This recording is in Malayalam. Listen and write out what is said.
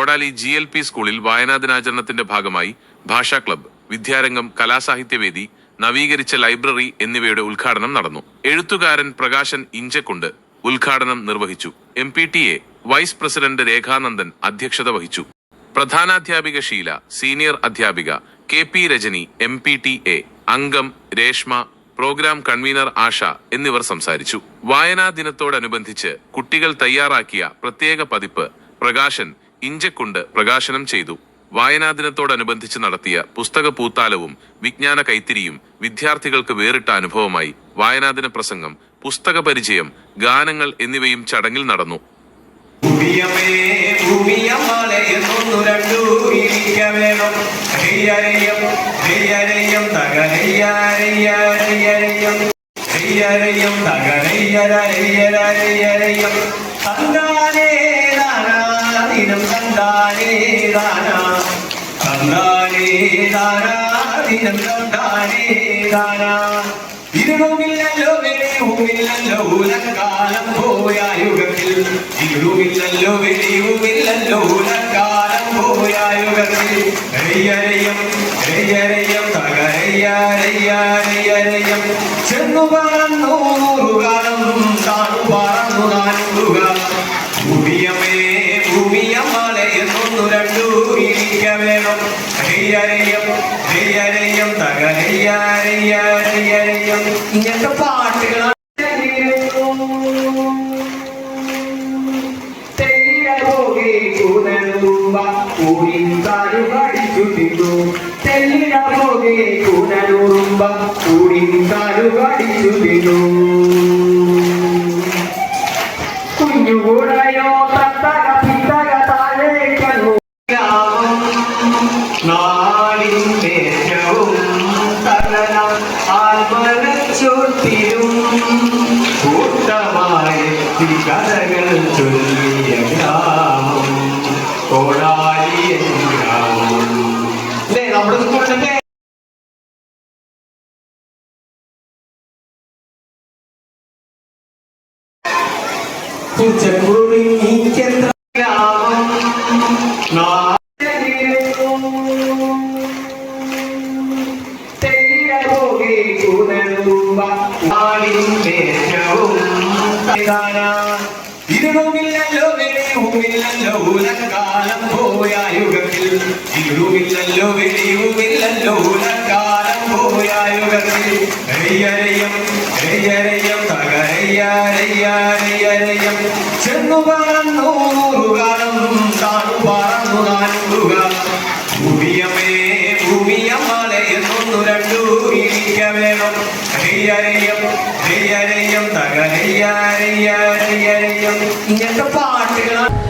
കോടാലി ജി എൽ പി സ്കൂളിൽ വായനാ ദിനാചരണത്തിന്റെ ഭാഗമായി ഭാഷാ ക്ലബ്ബ് വിദ്യാരംഗം കലാസാഹിത്യവേദി നവീകരിച്ച ലൈബ്രറി എന്നിവയുടെ ഉദ്ഘാടനം നടന്നു. എഴുത്തുകാരൻ പ്രകാശൻ ഇഞ്ചക്കുണ്ട് ഉദ്ഘാടനം നിർവഹിച്ചു. M P T A vice president Rekhanandan അധ്യക്ഷത വഹിച്ചു. പ്രധാനാധ്യാപിക ഷീല സീനിയർ അധ്യാപിക K P Rajani M P T A അംഗം രേഷ്മ പ്രോഗ്രാം കൺവീനർ ആഷ എന്നിവർ സംസാരിച്ചു. വായനാ ദിനത്തോടനുബന്ധിച്ച് കുട്ടികൾ തയ്യാറാക്കിയ പ്രത്യേക പതിപ്പ് പ്രകാശൻ ഇഞ്ചക്കുണ്ട് പ്രകാശനം ചെയ്തു. വായനാ ദിനത്തോടനുബന്ധിച്ച് നടത്തിയ പുസ്തക പൂത്താലവും വിജ്ഞാന കൈത്തിരിയും വിദ്യാർത്ഥികൾക്ക് വേറിട്ട അനുഭവമായി വായനാദിന പ്രസംഗം പുസ്തക പരിചയം ഗാനങ്ങൾ എന്നിവയും ചടങ്ങിൽ നടന്നു. ഭൂമിയമേ ഭൂമിയമ്മാളെ എന്നൊന്നു ഇരുളുമില്ലല്ലോ വെളിവുമില്ലല്ലോ ഉലക്കാലം പോയായുഗത്തിൽ ഇരുളുമില്ലല്ലോ വെളിവുമില്ലല്ലോ ഉലക്കാലം പോയ യുഗത്തിൽ രയ്യരയം തകരയ്യാരയ്യാരയ്യരയ്യം തകരയ്യരയ്യരയ്യരയം ചെന്നു പറന്നു നൂറുകാലം താണു പറന്നു നാനൂറുകാലം. ഭൂമിയമേ ഇങ്ങനത്തെ പാട്ടുകളാണ് കൂടിയും കൂടലുമ്പ ആത്മനച്ചോത്തിരും കൂട്ടമായി കഥകൾ ചൊല്ലിയ ഗ്രാമം കോടാലി ഗ്രാമം അല്ലേ നമ്മുടെ സ്കൂളിന്റെ ചന്ദ്ര ഗ്രാമം ഇരുളുമില്ലല്ലോ വെളിവുമില്ലല്ലോ ഉലക്കാലം പോയ യുഗത്തിൽ ഇരുളുമില്ലല്ലോ വെളിവുമില്ലല്ലോ ഉലക്കാലം പോയ യുഗത്തിൽ രയ്യരയം രയ്യരയം തകരയ്യരയ്യരയ്യരയം ചെന്നു പറന്നു നൂറുകാലം താണു പറന്നു നാനൂറുകാലം ഭൂമിയമേ ഇരിക്ക വേണം ഹെയ്യരയം ഹെയ്യരയം തകരയ്യരയ്യരയ്യരയം ഇങ്ങനത്തെ പാട്ടുകളാണ്